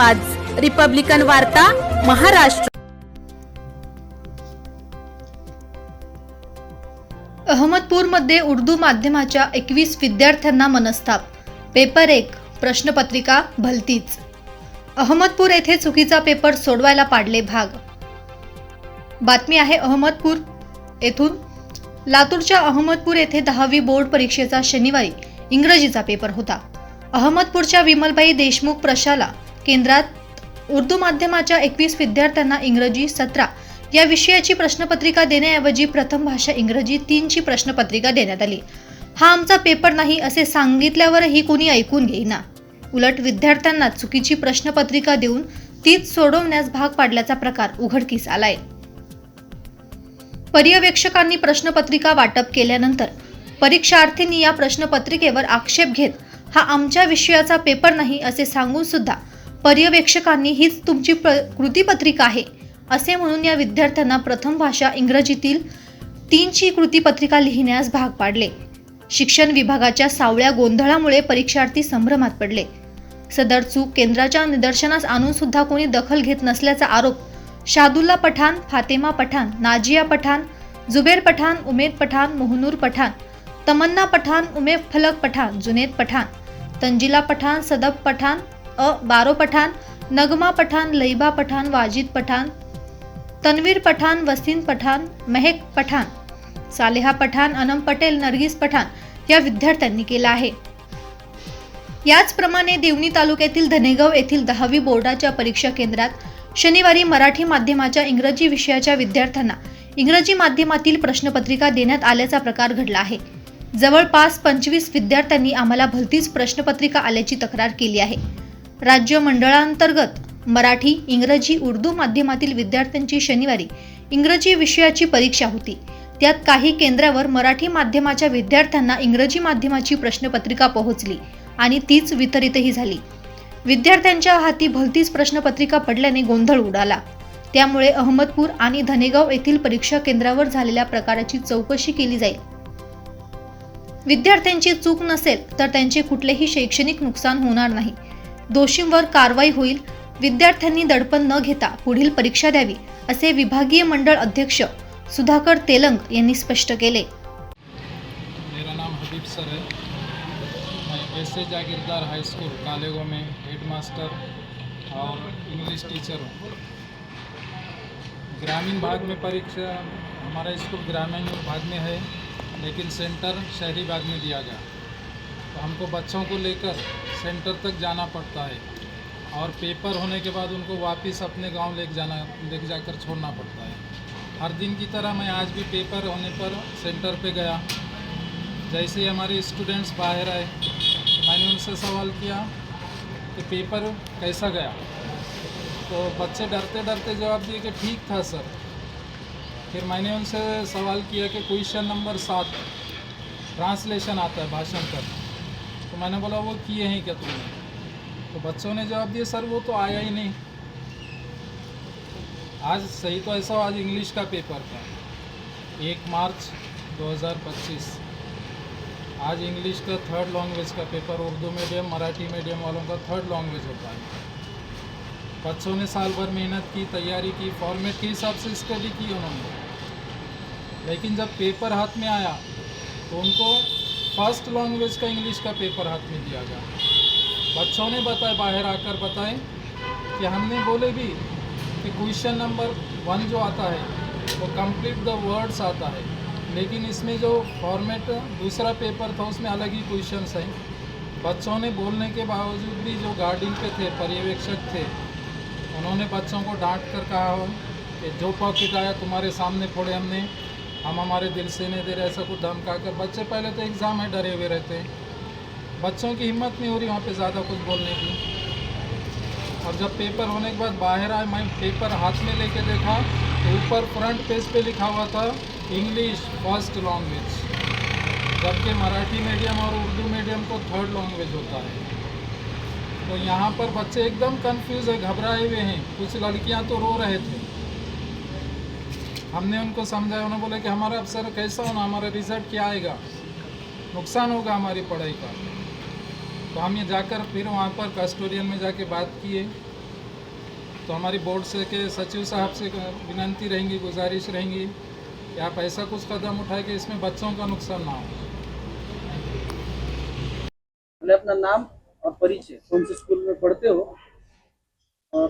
आवाज. रिपब्लिकन वार्ता महाराष्ट्र. अहमदपूरमध्ये उर्दू माध्यमाच्या एकवीस विद्यार्थ्यांना मनस्ताप. पेपर एक प्रश्नपत्रिका भलतीच. अहमदपूर येथे चुकीचा पेपर सोडवायला पाडले भाग. बातमी आहे अहमदपूर येथून. लातूरच्या अहमदपूर येथे दहावी बोर्ड परीक्षेचा शनिवारी इंग्रजीचा पेपर होता. अहमदपूरच्या विमलबाई देशमुख प्रशाला केंद्रात उर्दू माध्यमाच्या एकवीस विद्यार्थ्यांना इंग्रजी सतरा. या विषयाची प्रश्नपत्रिका देण्याऐवजी प्रथम भाषा इंग्रजी तीनची प्रश्नपत्रिका देण्यात आली. हा आमचा पेपर नाही असे सांगितल्यावरही कुणी ऐकून घेईना. उलट विद्यार्थ्यांना चुकीची प्रश्नपत्रिका देऊन तीच सोडवण्यास भाग पाडल्याचा प्रकार उघडकीस आलाय. पर्यवेक्षकांनी प्रश्नपत्रिका वाटप केल्यानंतर परीक्षार्थींनी या प्रश्नपत्रिकेवर आक्षेप घेत हा आमच्या विषयाचा पेपर नाही असे सांगून सुद्धा पर्यवेक्षकांनी हीच तुमची प्र कृतीपत्रिका आहे असे म्हणून या विद्यार्थ्यांना प्रथम भाषा इंग्रजीतील तीनची कृतीपत्रिका लिहिण्यास भाग पाडले. शिक्षण विभागाच्या सावळ्या गोंधळामुळे परीक्षार्थी संभ्रमात पडले. सदर चूक केंद्राच्या निदर्शनास आणून सुद्धा कोणी दखल घेत नसल्याचा आरोप शादुल्ला पठाण फातेमा पठाण नाजिया पठाण जुबेर पठाण उमेद पठाण मोहनूर पठाण तमन्ना पठाण उमेद फलक पठाण जुनेद पठाण तंजिला पठाण सदब पठाण अ. बारो पठाण नगमा पठाण लैबा पठाण वाजिद पठाण तन्वीर पठाण वसीन पठाण मेहक पठाण सालेहा पठाण अनम पटेल नरगिस पठाण या विद्यार्थ्यांनी केला आहे. याचप्रमाणे देवणी तालुक्यातील धनेगाव येथील दहावी बोर्डाच्या परीक्षा केंद्रात शनिवारी मराठी माध्यमाच्या इंग्रजी विषयाच्या विद्यार्थ्यांना इंग्रजी माध्यमातील प्रश्नपत्रिका देण्यात आल्याचा प्रकार घडला आहे. जवळपास पंचवीस विद्यार्थ्यांनी आम्हाला भलतीच प्रश्नपत्रिका आल्याची तक्रार केली आहे. राज्य मंडळांतर्गत मराठी इंग्रजी उर्दू माध्यमातील विद्यार्थ्यांची शनिवारी इंग्रजी विषयाची परीक्षा होती. त्यात काही केंद्रावर मराठी माध्यमाच्या विद्यार्थ्यांना इंग्रजी माध्यमाची प्रश्नपत्रिका पोहोचली आणि तीच वितरितही झाली. विद्यार्थ्यांच्या हाती भलतीच प्रश्नपत्रिका पडल्याने गोंधळ उडाला. त्यामुळे अहमदपूर आणि धनेगाव येथील परीक्षा केंद्रावर झालेल्या प्रकाराची चौकशी केली जाईल. विद्यार्थ्यांची चूक नसेल तर त्यांचे कुठलेही शैक्षणिक नुकसान होणार नाही. दोषींवर कारवाई होईल. विद्यार्थ्यांनी दडपण न घेता पुढील परीक्षा द्यावी असे विभागीय मंडळ अध्यक्ष सुधाकर तेलंग यांनी स्पष्ट केले. मेरा नाम हबीब सर है। मैं एस ए जागीरदार हाईस्कूल कालेगो में हेडमास्टर और इंग्लिश टीचर हूँ। ग्रामीण भाग में परीक्षा हमारा स्कूल ग्रामीण भाग में है लेकिन सेंटर शहरी भाग में दिया गया। तो हमको बच्चों को लेकर सेंटर तक जाना पड़ता है और पेपर होने के बाद उनको वापस अपने गाँव लेके जाना, लेके जाकर छोड़ना पड़ता है। हर दिन की तरह मैं आज भी पेपर होने पर सेंटर पे गया। जैसे ही हमारे स्टूडेंट्स बाहर आए, मैंने उनसे सवाल किया कि पेपर कैसा गया? तो बच्चे डरते डरते जवाब दिए कि ठीक था सर। फिर मैंने उनसे सवाल किया कि क्वेश्चन नंबर सात, ट्रांसलेशन आता है भाषांतर तो मैंने बोला वो किए हैं क्या तुमने? तो बच्चों ने जवाब दिया सर वो तो आया ही नहीं। आज सही तो ऐसा हो, आज इंग्लिश का पेपर था। एक मार्च 2025 आज इंग्लिश का थर्ड लैंग्वेज का paper Urdu medium Marathi medium वालों का थर्ड लैंग्वेज होता है। बच्चों ने साल भर मेहनत की तैयारी की फॉर्मेट के हिसाब से स्टडी की उन्होंने। लेकिन जब पेपर हाथ में आया तो उनको फ़र्स्ट लैंग्वेज का इंग्लिश का पेपर हाथ में दिया गया। बच्चों ने बताया बाहर आकर बताएँ कि हमने बोले भी कि क्वेश्चन नंबर वन जो आता है, वो कंप्लीट द वर्ड्स आता है। लेकिन इसमें जो फॉर्मेट दूसरा पेपर था, उसमें अलग ही क्वेश्चन हैं। बच्चों ने बोलने के बावजूद भी जो गार्डिंग पे थे, पर्यवेक्षक थे, उन्होंने बच्चों को डांट कर कहा हो कि जो पॉकेट आया तुम्हारे सामने फोड़े हमने हम हमारे दिल से नहीं दे रहे, ऐसा कुछ धमका कर। बच्चे पहले तो एग्ज़ाम है डरे हुए रहते हैं। बच्चों की हिम्मत नहीं हो रही वहाँ पे ज़्यादा कुछ बोलने की। और जब पेपर होने के बाद बाहर आए, मैं पेपर हाथ में लेके देखा तो ऊपर फ्रंट पेज पे लिखा हुआ था इंग्लिश फ़र्स्ट लैंग्वेज जबकि मराठी मीडियम और उर्दू मीडियम को थर्ड लैंग्वेज होता है। तो यहाँ पर बच्चे एकदम कंफ्यूज है घबराए हुए हैं। कुछ लड़कियाँ तो रो रहे थे। हमने उनको समझाया, उन्होंने बोला कि हमारा अफसर कैसा होना, हमारा रिज़ल्ट क्या आएगा? नुकसान होगा हमारी पढ़ाई का। तो हम ये जाकर फिर वहाँ पर कस्टोडियन में जाके बात किए। तो हमारी बोर्ड से के सचिव साहब से विनंती रहेंगी, गुजारिश रहेंगी कि आप ऐसा कुछ कदम उठाए कि इसमें बच्चों का नुकसान ना हो। अपना नाम और परिचय कौन से स्कूल में पढ़ते हो? और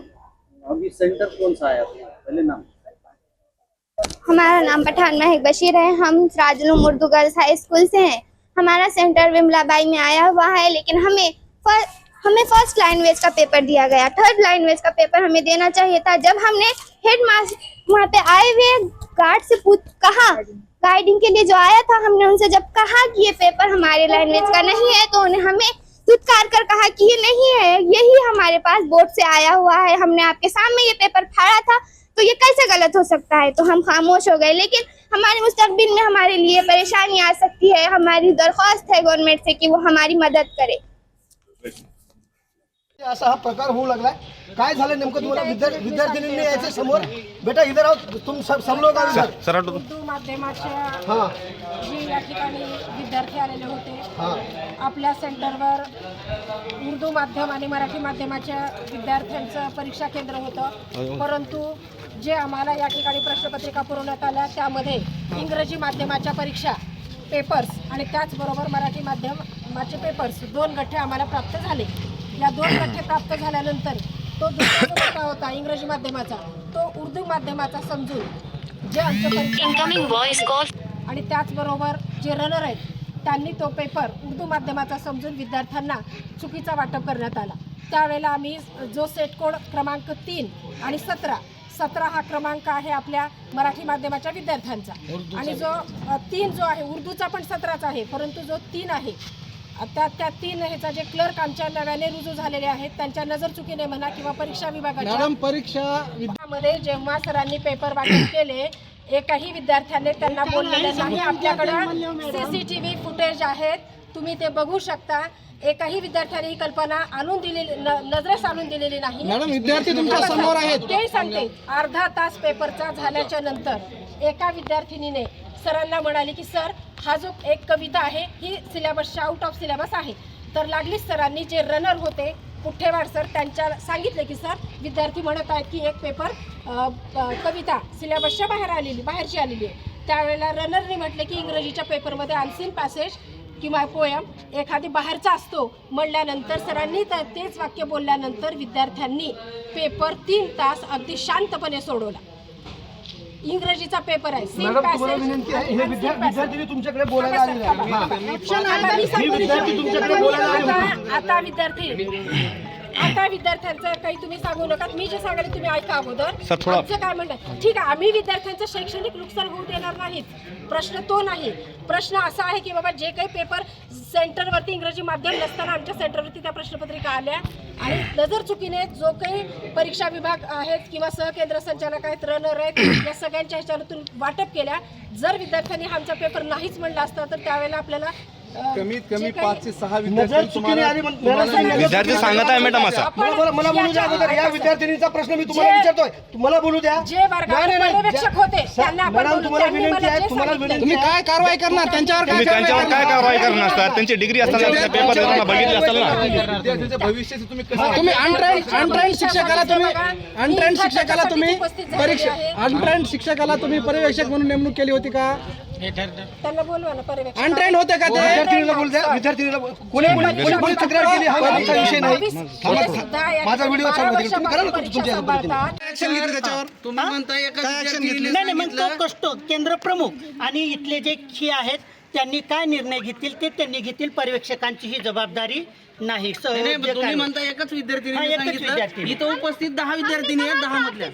अभी सेंटर कौन सा आया पहले नाम। हमारा नाम पठान महक बशीर है। हम Rajloom Urdu girls high school से हैं। हमारा सेंटर विमलाबाई में आया हुआ है लेकिन हमें फर, हमें फ़र्स्ट लैंग्वेज का पेपर दिया गया। थर्ड लैंग्वेज का पेपर हमें देना चाहिए था। जब हमने हेड मास्टर वहाँ पे आए हुए गार्ड से पूछ कहा गाइडिंग के लिए जो आया था हमने उनसे जब कहा कि ये पेपर हमारे लैंग्वेज का नहीं है तो उन्हें हमें धुतकार कर कहा कि ये नहीं है। यही हमारे पास बोर्ड से आया हुआ है। हमने आपके सामने ये पेपर फाड़ा था। तो ये कैसे गलत हो सकता है? तो हम खामोश हो गए। लेकिन हमारे मुस्तकबिल में हमारे लिए परेशानी आ सकती है। हमारी दरख्वास्त है गवर्नमेंट से कि वो हमारी मदद करे। असा हा प्रकार होऊ लागलाय. काय झालं नेमकं तुम्हाला? विद्यार्थी विद्यार्थिनींनी यायचं समोर? बेटा इधर तुम सब सब लोग इधर. माध्यमाच्या हाँ. जे या ठिकाणी विद्यार्थी आलेले होते हाँ. आपल्या सेंटरवर उर्दू माध्यम आणि मराठी माध्यमाच्या विद्यार्थ्यांचं परीक्षा केंद्र होतं. परंतु जे आम्हाला या ठिकाणी प्रश्नपत्रिका पुरवण्यात आल्या त्यामध्ये इंग्रजी माध्यमाच्या परीक्षा पेपर्स आणि त्याचबरोबर मराठी माध्यमाचे पेपर्स दोन गठ्ठे आम्हाला प्राप्त झाले. या दोन गठ्ठे प्राप्त झाल्यानंतर तो दुसरा होता इंग्रजी माध्यमाचा तो उर्दू माध्यमाचा समजून जे परीक्षा आणि त्याचबरोबर जे रनर आहेत त्यांनी तो पेपर उर्दू माध्यमाचा समजून विद्यार्थ्यांना चुकीचा वाटप करण्यात आला. त्यावेळेला आम्ही जो सेट कोड क्रमांक तीन आणि सतरा सतरा हा क्रमांक आहे आपल्या मराठी माध्यमाच्या विद्यार्थ्यांचा. आणि जो तीन जो आहे उर्दूचा पण सतराच आहे परंतु जो तीन आहे त्या त्या तीन ह्याचा जे क्लर्क आमच्या नव्याने रुजू झालेले आहेत त्यांच्या नजर चुकीने म्हणा किंवा परीक्षा विभागाच्या मॅडम परीक्षा मध्ये जेव्हा सरांनी पेपर वाटप केले एकाही विद्यार्थ्याने त्यांना बोललेलं नाही आपल्याकडं सीसीटीव्ही फुटेज आहेत. तुम्ही ते बघू शकता. एकाही विद्यार्थ्याने ही कल्पना आणून दिलेली न- नजरेस आणून दिलेली नाही. मॅडम विद्यार्थी तुमच्यासमोर आहेत. ते सांगते अर्धा तास पेपरचा झाल्याच्यानंतर एका विद्यार्थिनीने सरांना म्हणाली की सर हा जो एक कविता आहे ही सिलेबसच्या आउट ऑफ सिलेबस आहे. तर लागलीच सरांनी जे रनर होते पुठ्ठेवाड सर त्यांच्या सांगितले की सर विद्यार्थी म्हणत आहेत की एक पेपर अ, कविता सिलेबसच्या बाहेर आलेली बाहेरची आलेली आहे. त्यावेळेला रनरने म्हटले की इंग्रजीच्या पेपरमध्ये अनसीन पॅसेज किंवा पोयम एखादी बाहेरचा असतो म्हणल्यानंतर सरांनी त्या- तेच वाक्य बोलल्यानंतर विद्यार्थ्यांनी पेपर तीन तास अगदी शांतपणे सोडवला. इंग्रजीचा पेपर आहे. मॅडम तुम्हाला विनंती हे विद्या- तुमच्याकडे बोलायला आलेले आहे. हा. आता मी सांगते- विद्यार्थी तुमच्याकडे बोलायला आले आता आता विद्यार्थी आता विद्यार्थ्यांचं काही तुम्ही सांगू नका मी जे सांगायला तुम्ही ऐका अगोदर. आमचं काय म्हणणं ठीक आहे आम्ही विद्यार्थ्यांचं शैक्षणिक नुकसान होऊ देणार नाहीत. प्रश्न तो नाही. प्रश्न असा आहे की बाबा जे काही पेपर सेंटरवरती इंग्रजी माध्यम नसताना आमच्या सेंटरवरती त्या प्रश्नपत्रिका आल्या. आणि नजर चुकीने जो काही परीक्षा विभाग आहेत किंवा सहकेंद्र संचालक आहेत रनर आहेत या सगळ्यांच्या ह्याच्यातून वाटप केल्या. जर विद्यार्थ्यांनी आमचा पेपर नाहीच म्हणला असता तर त्यावेळेला आपल्याला कमीत कमी पाच ते सहा नजर चुकीने आली विद्यार्थी चुकीने सांगत आहे. मॅडम असं. मला बोला- मला बोलू द्या अगोदर या विद्यार्थिनीचा प्रश्न मी तुम्हाला जे- विचारतोय. तुम्हाला बोलू द्या. जे वर्गावर नाही, नाही, पर्यवेक्षक ज्या- होते, स- त्यांना आपण मॅडम बोलू, तुम्हाला त्यांनी विनंती मला आहे तुम्हाला सांगितलं. विनंती आहे. तुम्ही त्यांच्यावर काय कारवाई करणार सर? त्यांची डिग्री असताना त्या पेपर देताना बघितले असेल ना? तुम्ही? अनट्रेंड अनट्रेंड शिक्षकाला तुम्ही अनट्रेंड शिक्षकाला तुम्ही परीक्षा अनट्रेंड शिक्षकाला तुम्ही पर्यवेक्षक म्हणून नेमणूक केली होती का? त्यांना बोलवा ना पर्यवेक्षक. अनट्रेंड होते का ते? विद्यार्थिनीला बोल द्या. विद्यार्थिनीला बोल- कोणी कोणी कोणी कोणी तक्रार केली? हा आमचा विषय नाही. थांबा, माझा व्हिडिओ चालू आहे. तुम्ही करा ना वर्षापासून तुमच्या परीक्षा पद्धतीने. सांभाळतात. नाही नाही मग तो कसतो केंद्र प्रमुख आणि इथले जे खी आहेत त्यांनी काय निर्णय घेतील ते त्यांनी घेतील पर्यवेक्षकांची ही जबाबदारी नाही. स- जे तुम्ही काय- म्हणता एकच हा, विद्यार्थी एकच सांगितलं. विद्यार्थिनी. इथं उपस्थित दहा विद्यार्थिनी आहेत दहा मधल्या.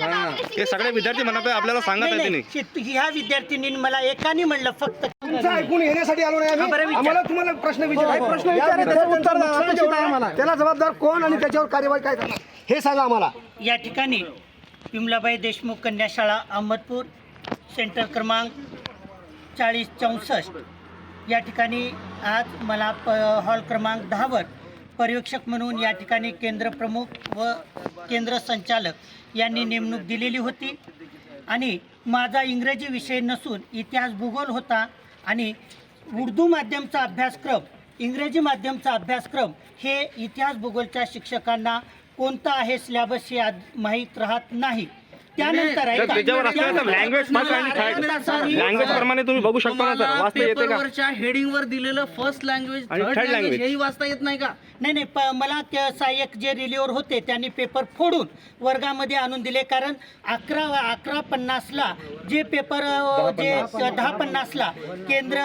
ते सगळे विद्यार्थी म्हणत आपल्याला सांगत नाही, आहे नाही. ह्या विद्यार्थिनी मला एकाने म्हणलं फक्त तुमचं ऐकून घेण्यासाठी आलो नाही हा, बरं आम्ही विचार. आम्हाला तुम्हाला प्रश्न प्रश्न विचार त्याला जबाबदार कोण आणि त्याच्यावर कार्यवाही काय करणार? हे सांगा आम्हाला. या ठिकाणी विमलाबाई देशमुख कन्या शाळा अहमदपूर सेंटर क्रमांक चाळीस चौसष्ट. या ठिकाणी आज मला प हॉल क्रमांक दहावर पर्यवेक्षक म्हणून या ठिकाणी केंद्र प्रमुख व केंद्र संचालक यांनी नेमणूक दिलेली होती. आणि माझा इंग्रजी विषय नसून इतिहास भूगोल होता आणि उर्दू माध्यमचा अभ्यासक्रम इंग्रजी माध्यमचा अभ्यासक्रम हे इतिहास भूगोलच्या शिक्षकांना कोणता आहे सिलेबस हे आज माहीत राहत नाही. त्यानंतर ऐका. त्याच्यावर लँग्वेज मला लँग्वेज प्रमाणे तुम्ही बघू शकता ना सर वाचता येते का पेपरवरच्या हेडिंग वर दिलेलं फर्स्ट लँग्वेज आणि थर्ड third लँग्वेज language. हेही वाचता येत नाही का नाही नाही प मला त्या सहाय्यक जे रिलीवर होते त्यांनी पेपर फोडून वर्गामध्ये आणून दिले कारण अकरा अकरा पन्नासला जे पेपर अ, जे दहा पन्नासला केंद्र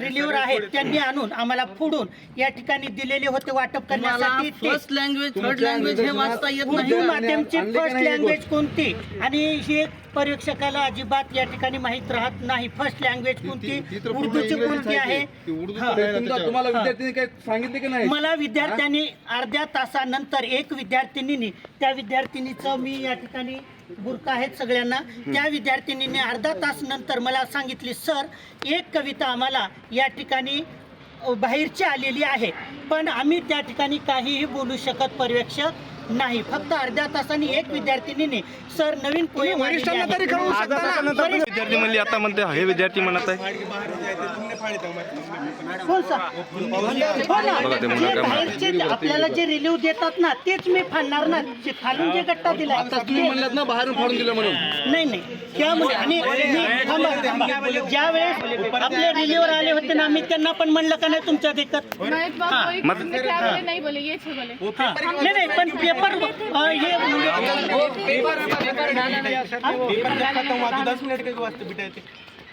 रिलीवर आहेत त्यांनी आणून आम्हाला फोडून या ठिकाणी दिलेले होते वाटप करण्यासाठी ते. फर्स्ट लँग्वेज थर्ड लँग्वेज हे वाचता येत नाही उर्दू का? माध्यमची फर्स्ट लँग्वेज कोणती आणि हे पर्यवेक्षकाला अजिबात या ठिकाणी माहीत राहत नाही. फर्स्ट लँग्वेज कोणती? उर्दूची कोणती आहे हा. तुम्हाला विद्यार्थ्यांनी काय सांगितले की नाही? मला विद्यार्थ्यांनी अर्ध्या तासानंतर एक विद्यार्थिनीने त्या विद्यार्थिनीचं मी या ठिकाणी बुरका आहेत सगळ्यांना. त्या विद्यार्थिनीने अर्धा तास नंतर मला सांगितली सर एक कविता आम्हाला या ठिकाणी बाहेरची आलेली आहे. पण आम्ही त्या ठिकाणी काहीही बोलू शकत पर्यवेक्षक नाही. फक्त अर्ध्या तासाने एक विद्यार्थिनीने सर नवीन पोहे वरिष्ठांना तरी कळवू अर्धा तासानंतर पण विद्यार्थी म्हणले आता म्हणते हे विद्यार्थी म्हणत आहे. हो सर. हो ना. जे आपल्याला जे रिलीव देतात ना तेच मी फाडणार ना जे खालून जे गट्टा दिला तुम्ही म्हणलात ना बाहेरून फाडून दिलं म्हणून नाही नाही त्यामुळे आणि मी- थांबा, थांबा. ज्या वेळेस आपले रिलीवर आले होते ना मी त्यांना पण म्हणलं का नाही तुमच्या देखत मग नाही नाही पण पेपर अ, हे हा,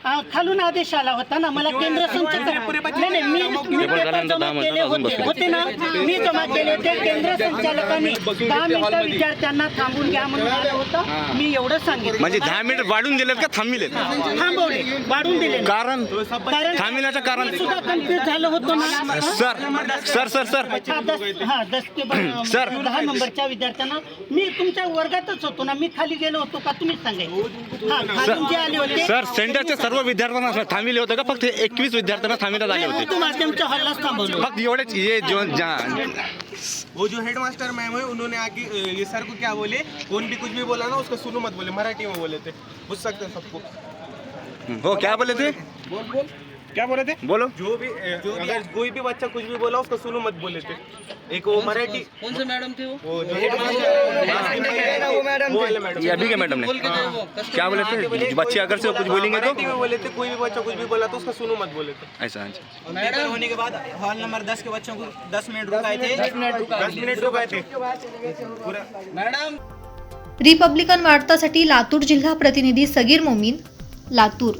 खालून आदेश आला होता ना मला केंद्र संचालक नाही नाही मी मी पेपर जमा केले होते. होते ना? मी जमा केले होते. केंद्र संचालकांनी दहा मिनिटं विद्यार्थ्यांना थांबून घ्या म्हणून आलं होतं. मी एवढं सांगितलं. म्हणजे दहा मिनिट वाढून दिलेत का थांबविलेत? थांबवले. वाढून दिले. कारण? कारण थांबविण्याचं कारण? मी सुद्धा कन्फ्युज झालं होतो ना. Sir sir sir sir. हा, दस हा दस सर. दहा नंबरच्या विद्यार्थ्यांना. मी तुमच्या वर्गातच होतो ना. मी खाली गेलो होतो का तुम्हीच सांगायचं. हा खालून जे आले होते सर सेंटरच्या सर्व विद्यार्थ्यांना थांबविले होते का? फक्त एकवीस विद्यार्थ्यांना थांबविण्यात आले होते. फक्त एवढेच ये जो वो जो हेडमास्टर मैम है उन्होंने आके ये सर को क्या बोले? कौन भी कुछ भी बोला ना उसको सुनो मत बोले मराठी में बोले थे। पूछ सकते हैं सबको। वो क्या बोले थे? क्या बोले थे? बोलो। जो भी अ, अगर कोई भी बच्चा कुछ भी बोला उसको सुनो मत बोले थे। एक वो मराठी कौन से मैडम थे वो? वो जो वो मैडम। ये अभी के मैडम ने। क्या बोले थे? बच्चे अगर से कुछ बोलेंगे तो मराठी में बोले थे कोई भी बच्चा कुछ भी बोला तो उसका सुनो मत बोले थे। ऐसा अच्छा पेपर होने के बाद हॉल नंबर दस के बच्चों को दस मिनट रुकाए थे। दस मिनट दस मिनट रुकाए थे। पूरा मैडम रिपब्लिकन वार्तासाठी लातूर जिल्हा प्रतिनिधी सगीर मोमीन लातूर।